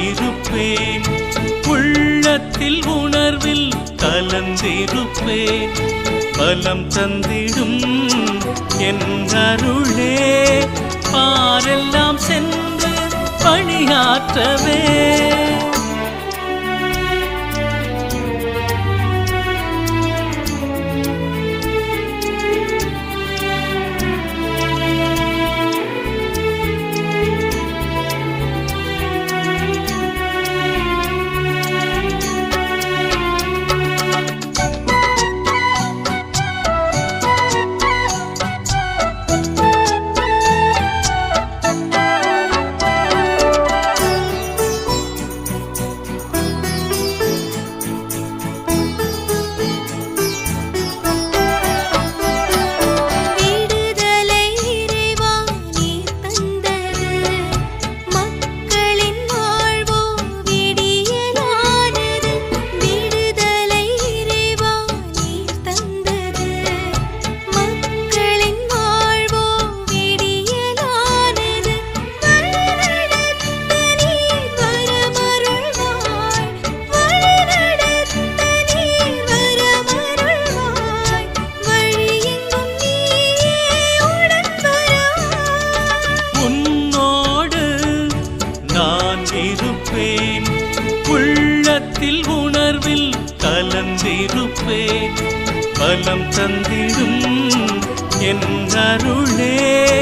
கலந்திருப்பேன் உள்ளத்தில் உணர்வில் கலந்திருப்பேன் பலம் தந்திடும் என் அருளே. பாரெல்லாம் சென்று பணியாற்றவே. கலந்திருப்பேன் பலம் தந்திடும் என் அருளே.